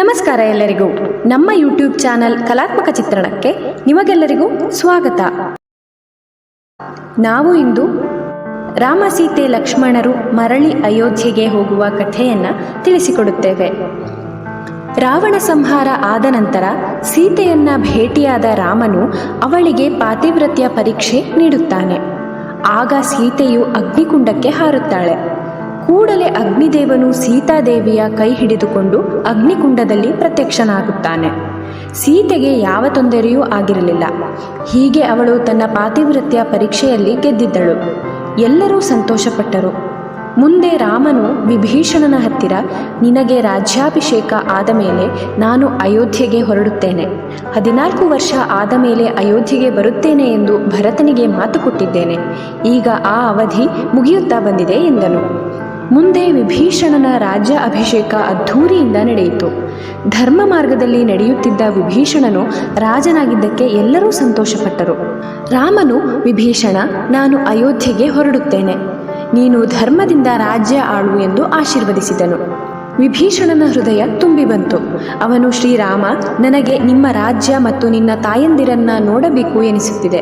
ನಮಸ್ಕಾರ ಎಲ್ಲರಿಗೂ. ನಮ್ಮ ಯೂಟ್ಯೂಬ್ ಚಾನಲ್ ಕಲಾತ್ಮಕ ಚಿತ್ರಣಕ್ಕೆ ನಿಮಗೆಲ್ಲರಿಗೂ ಸ್ವಾಗತ. ನಾವು ಇಂದು ರಾಮ ಸೀತೆ ಲಕ್ಷ್ಮಣರು ಮರಳಿ ಅಯೋಧ್ಯೆಗೆ ಹೋಗುವ ಕಥೆಯನ್ನು ತಿಳಿಸಿಕೊಡುತ್ತೇವೆ. ರಾವಣ ಸಂಹಾರ ಆದ ನಂತರ ಸೀತೆಯನ್ನ ಭೇಟಿಯಾದ ರಾಮನು ಅವಳಿಗೆ ಪಾತಿವ್ರತ್ಯ ಪರೀಕ್ಷೆ ನೀಡುತ್ತಾನೆ. ಆಗ ಸೀತೆಯು ಅಗ್ನಿಕುಂಡಕ್ಕೆ ಹಾರುತ್ತಾಳೆ. ಕೂಡಲೇ ಅಗ್ನಿದೇವನು ಸೀತಾದೇವಿಯ ಕೈ ಹಿಡಿದುಕೊಂಡು ಅಗ್ನಿಕುಂಡದಲ್ಲಿ ಪ್ರತ್ಯಕ್ಷನಾಗುತ್ತಾನೆ. ಸೀತೆಗೆ ಯಾವ ತೊಂದರೆಯೂ ಆಗಿರಲಿಲ್ಲ. ಹೀಗೆ ಅವಳು ತನ್ನ ಪಾತಿವ್ರತ್ಯ ಪರೀಕ್ಷೆಯಲ್ಲಿ ಗೆದ್ದಿದ್ದಳು. ಎಲ್ಲರೂ ಸಂತೋಷಪಟ್ಟರು. ಮುಂದೆ ರಾಮನು ವಿಭೀಷಣನ ಹತ್ತಿರ, ನಿನಗೆ ರಾಜ್ಯಾಭಿಷೇಕ ಆದ ಮೇಲೆ ನಾನು ಅಯೋಧ್ಯೆಗೆ ಹೊರಡುತ್ತೇನೆ. ಹದಿನಾಲ್ಕು ವರ್ಷ ಆದ ಮೇಲೆ ಅಯೋಧ್ಯೆಗೆ ಬರುತ್ತೇನೆ ಎಂದು ಭರತನಿಗೆ ಮಾತು ಕೊಟ್ಟಿದ್ದೇನೆ. ಈಗ ಆ ಅವಧಿ ಮುಗಿಯುತ್ತಾ ಬಂದಿದೆ ಎಂದನು. ಮುಂದೆ ವಿಭೀಷಣನ ರಾಜ್ಯ ಅಭಿಷೇಕ ಅದ್ಧೂರಿಯಿಂದ ನಡೆಯಿತು. ಧರ್ಮ ಮಾರ್ಗದಲ್ಲಿ ನಡೆಯುತ್ತಿದ್ದ ವಿಭೀಷಣನು ರಾಜನಾಗಿದ್ದಕ್ಕೆ ಎಲ್ಲರೂ ಸಂತೋಷಪಟ್ಟರು. ರಾಮನು, ವಿಭೀಷಣ, ನಾನು ಅಯೋಧ್ಯೆಗೆ ಹೊರಡುತ್ತೇನೆ. ನೀನು ಧರ್ಮದಿಂದ ರಾಜ್ಯ ಆಳು ಎಂದು ಆಶೀರ್ವದಿಸಿದನು. ವಿಭೀಷಣನ ಹೃದಯ ತುಂಬಿ ಬಂತು. ಅವನು ಶ್ರೀರಾಮ, ನನಗೆ ನಿಮ್ಮ ರಾಜ್ಯ ಮತ್ತು ನಿನ್ನ ತಾಯಂದಿರನ್ನ ನೋಡಬೇಕು ಎನಿಸುತ್ತಿದೆ.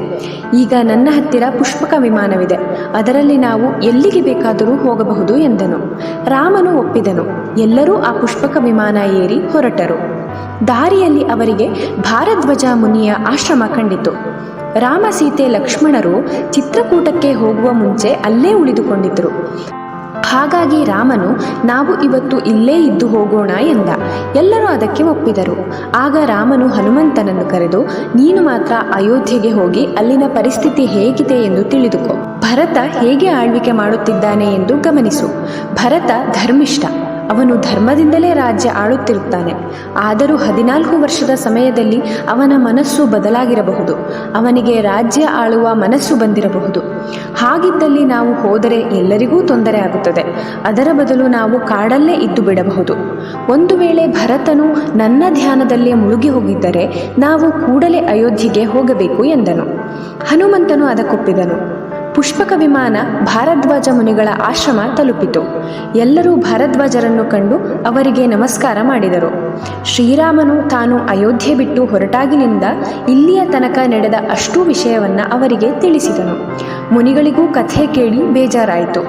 ಈಗ ನನ್ನ ಹತ್ತಿರ ಪುಷ್ಪಕ ವಿಮಾನವಿದೆ. ಅದರಲ್ಲಿ ನಾವು ಎಲ್ಲಿಗೆ ಬೇಕಾದರೂ ಹೋಗಬಹುದು ಎಂದನು. ರಾಮನು ಒಪ್ಪಿದನು. ಎಲ್ಲರೂ ಆ ಪುಷ್ಪಕ ವಿಮಾನ ಏರಿ ಹೊರಟರು. ದಾರಿಯಲ್ಲಿ ಅವರಿಗೆ ಭಾರಧ್ವಜ ಮುನಿಯ ಆಶ್ರಮ ಕಂಡಿತು. ರಾಮ ಸೀತೆ ಲಕ್ಷ್ಮಣರು ಚಿತ್ರಕೂಟಕ್ಕೆ ಹೋಗುವ ಮುಂಚೆ ಅಲ್ಲೇ ಉಳಿದುಕೊಂಡಿದ್ದರು ಹಾಗಾಗಿ ರಾಮನು, ನಾವು ಇವತ್ತು ಇಲ್ಲೇ ಇದ್ದು ಹೋಗೋಣ ಎಂದ. ಎಲ್ಲರೂ ಅದಕ್ಕೆ ಒಪ್ಪಿದರು. ಆಗ ರಾಮನು ಹನುಮಂತನನ್ನು ಕರೆದು, ನೀನು ಮಾತ್ರ ಅಯೋಧ್ಯೆಗೆ ಹೋಗಿ ಅಲ್ಲಿನ ಪರಿಸ್ಥಿತಿ ಹೇಗಿದೆ ಎಂದು ತಿಳಿದುಕೋ. ಭರತ ಹೇಗೆ ಆಳ್ವಿಕೆ ಮಾಡುತ್ತಿದ್ದಾನೆ ಎಂದು ಗಮನಿಸು. ಭರತ ಧರ್ಮಿಷ್ಠ. ಅವನು ಧರ್ಮದಿಂದಲೇ ರಾಜ್ಯ ಆಳುತ್ತಿರುತ್ತಾನೆ. ಆದರೂ ಹದಿನಾಲ್ಕು ವರ್ಷದ ಸಮಯದಲ್ಲಿ ಅವನ ಮನಸ್ಸು ಬದಲಾಗಿರಬಹುದು. ಅವನಿಗೆ ರಾಜ್ಯ ಆಳುವ ಮನಸ್ಸು ಬಂದಿರಬಹುದು. ಹಾಗಿದ್ದಲ್ಲಿ ನಾವು ಹೋದರೆ ಎಲ್ಲರಿಗೂ ತೊಂದರೆ ಆಗುತ್ತದೆ. ಅದರ ಬದಲು ನಾವು ಕಾಡಲ್ಲೇ ಇದ್ದು ಬಿಡಬಹುದು. ಒಂದು ವೇಳೆ ಭರತನು ನನ್ನ ಧ್ಯಾನದಲ್ಲೇ ಮುಳುಗಿ ಹೋಗಿದ್ದರೆ ನಾವು ಕೂಡಲೇ ಅಯೋಧ್ಯೆಗೆ ಹೋಗಬೇಕು ಎಂದನು. ಹನುಮಂತನು ಅದಕ್ಕೊಪ್ಪಿದನು. ಪುಷ್ಪಕ ವಿಮಾನ ಭಾರದ್ವಾಜ ಮುನಿಗಳ ಆಶ್ರಮ ತಲುಪಿತು. ಎಲ್ಲರೂ ಭಾರದ್ವಾಜರನ್ನು ಕಂಡು ಅವರಿಗೆ ನಮಸ್ಕಾರ ಮಾಡಿದರು. ಶ್ರೀರಾಮನು ತಾನು ಅಯೋಧ್ಯೆ ಬಿಟ್ಟು ಹೊರಟಾಗಿನಿಂದ ಇಲ್ಲಿಯ ತನಕ ನಡೆದ ಅಷ್ಟೂ ವಿಷಯವನ್ನ ಅವರಿಗೆ ತಿಳಿಸಿದನು. ಮುನಿಗಳಿಗೂ ಕಥೆ ಕೇಳಿ ಬೇಜಾರಾಯಿತು.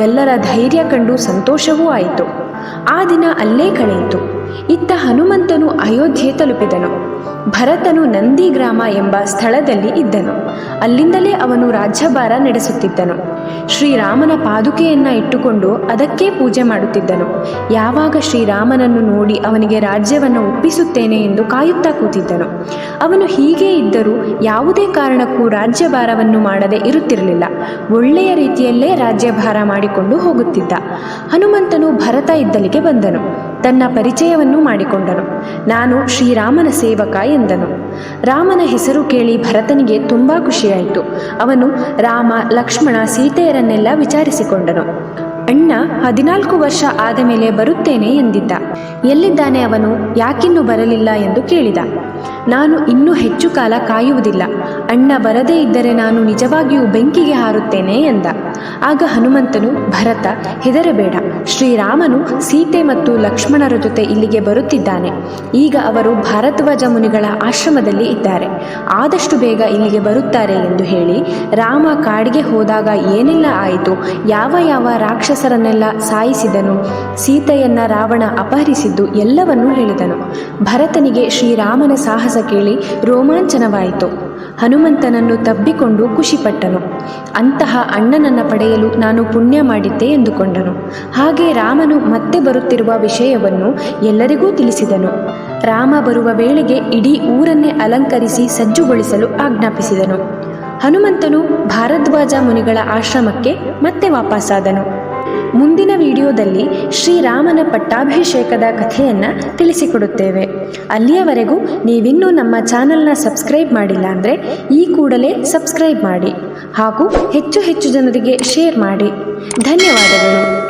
ಎಲ್ಲರ ಧೈರ್ಯ ಕಂಡು ಸಂತೋಷವೂ ಆಯಿತು. ಆ ದಿನ ಅಲ್ಲೇ ಕಳೆಯಿತು. ಇತ್ತ ಹನುಮಂತನು ಅಯೋಧ್ಯೆ ತಲುಪಿದನು. ಭರತನು ನಂದಿ ಗ್ರಾಮ ಎಂಬ ಸ್ಥಳದಲ್ಲಿ ಇದ್ದನು. ಅಲ್ಲಿಂದಲೇ ಅವನು ರಾಜ್ಯಭಾರ ನಡೆಸುತ್ತಿದ್ದನು. ಶ್ರೀರಾಮನ ಪಾದುಕೆಯನ್ನ ಇಟ್ಟುಕೊಂಡು ಅದಕ್ಕೆ ಪೂಜೆ ಮಾಡುತ್ತಿದ್ದನು. ಯಾವಾಗ ಶ್ರೀರಾಮನನ್ನು ನೋಡಿ ಅವನಿಗೆ ರಾಜ್ಯವನ್ನು ಒಪ್ಪಿಸುತ್ತೇನೆ ಎಂದು ಕಾಯುತ್ತಾ ಕೂತಿದ್ದನು. ಅವನು ಹೀಗೆ ಇದ್ದರೂ ಯಾವುದೇ ಕಾರಣಕ್ಕೂ ರಾಜ್ಯಭಾರವನ್ನು ಮಾಡದೆ ಇರುತ್ತಿರಲಿಲ್ಲ. ಒಳ್ಳೆಯ ರೀತಿಯಲ್ಲೇ ರಾಜ್ಯಭಾರ ಮಾಡಿಕೊಂಡು ಹೋಗುತ್ತಿದ್ದ. ಹನುಮಂತನು ಭರತ ಇದ್ದಲಿಗೆ ಬಂದನು. ತನ್ನ ಪರಿಚಯವನ್ನು ಮಾಡಿಕೊಂಡನು. ನಾನು ಶ್ರೀರಾಮನ ಸೇವಕ ಎಂದನು. ರಾಮನ ಹೆಸರು ಕೇಳಿ ಭರತನಿಗೆ ತುಂಬ ಖುಷಿಯಾಯಿತು. ಅವನು ರಾಮ, ಲಕ್ಷ್ಮಣ, ಸೀತೆಯರನ್ನೆಲ್ಲ ವಿಚಾರಿಸಿಕೊಂಡನು. ಅಣ್ಣ, ಹದಿನಾಲ್ಕು ವರ್ಷ ಆದ ಮೇಲೆ ಬರುತ್ತೇನೆ ಎಂದಿದ್ದ. ಎಲ್ಲಿದ್ದಾನೆ ಅವನು? ಯಾಕಿನ್ನೂ ಬರಲಿಲ್ಲ ಎಂದು ಕೇಳಿದ. ನಾನು ಇನ್ನೂ ಹೆಚ್ಚು ಕಾಲ ಕಾಯುವುದಿಲ್ಲ. ಅಣ್ಣ ಬರದೇ ಇದ್ದರೆ ನಾನು ನಿಜವಾಗಿಯೂ ಬೆಂಕಿಗೆ ಹಾರುತ್ತೇನೆ ಎಂದ. ಆಗ ಹನುಮಂತನು, ಭರತ, ಹೆದರಬೇಡ. ಶ್ರೀರಾಮನು, ಸೀತೆ ಮತ್ತು ಲಕ್ಷ್ಮಣರ ಜೊತೆ ಇಲ್ಲಿಗೆ ಬರುತ್ತಿದ್ದಾನೆ. ಈಗ ಅವರು ಭಾರದ್ವಾಜ ಮುನಿಗಳ ಆಶ್ರಮದಲ್ಲಿ ಇದ್ದಾರೆ. ಆದಷ್ಟು ಬೇಗ ಇಲ್ಲಿಗೆ ಬರುತ್ತಾರೆ ಎಂದು ಹೇಳಿ, ರಾಮ ಕಾಡಿಗೆ ಹೋದಾಗ ಏನೆಲ್ಲ ಆಯಿತು? ಯಾವ ಯಾವ ರಾಕ್ಷಸರನ್ನೆಲ್ಲ ಸಾಯಿಸಿದನು? ಸೀತೆಯನ್ನ ರಾವಣ ಅಪಹರಿಸಿದ್ದು ಎಲ್ಲವನ್ನೂ ಹೇಳಿದನು. ಭರತನಿಗೆ ಶ್ರೀರಾಮನ ಕೇಳಿ ರೋಮಾಂಚನವಾಯಿತು. ಹನುಮಂತನನ್ನು ತಬ್ಬಿಕೊಂಡು ಖುಷಿಪಟ್ಟನು. ಅಂತಹ ಅಣ್ಣನನ್ನು ಪಡೆಯಲು ನಾನು ಪುಣ್ಯ ಮಾಡಿದ್ದೆ ಎಂದುಕೊಂಡನು. ಹಾಗೆ ರಾಮನು ಮತ್ತೆ ಬರುತ್ತಿರುವ ವಿಷಯವನ್ನು ಎಲ್ಲರಿಗೂ ತಿಳಿಸಿದನು. ರಾಮ ಬರುವ ವೇಳೆಗೆ ಇಡೀ ಊರನ್ನೇ ಅಲಂಕರಿಸಿ ಸಜ್ಜುಗೊಳಿಸಲು ಆಜ್ಞಾಪಿಸಿದನು. ಹನುಮಂತನು ಭಾರದ್ವಾಜ ಮುನಿಗಳ ಆಶ್ರಮಕ್ಕೆ ಮತ್ತೆ ವಾಪಸ್ಸಾದನು ಮುಂದಿನ ವಿಡಿಯೋದಲ್ಲಿ ಶ್ರೀರಾಮನ ಪಟ್ಟಾಭಿಷೇಕದ ಕಥೆಯನ್ನು ತಿಳಿಸಿಕೊಡುತ್ತೇವೆ. ಅಲ್ಲಿಯವರೆಗೂ ನೀವಿನ್ನೂ ನಮ್ಮ ಚಾನಲ್ನ ಸಬ್ಸ್ಕ್ರೈಬ್ ಮಾಡಿಲ್ಲ ಅಂದರೆ ಈ ಕೂಡಲೇ ಸಬ್ಸ್ಕ್ರೈಬ್ ಮಾಡಿ ಹಾಗೂ ಹೆಚ್ಚು ಹೆಚ್ಚು ಜನರಿಗೆ ಶೇರ್ ಮಾಡಿ. ಧನ್ಯವಾದಗಳು.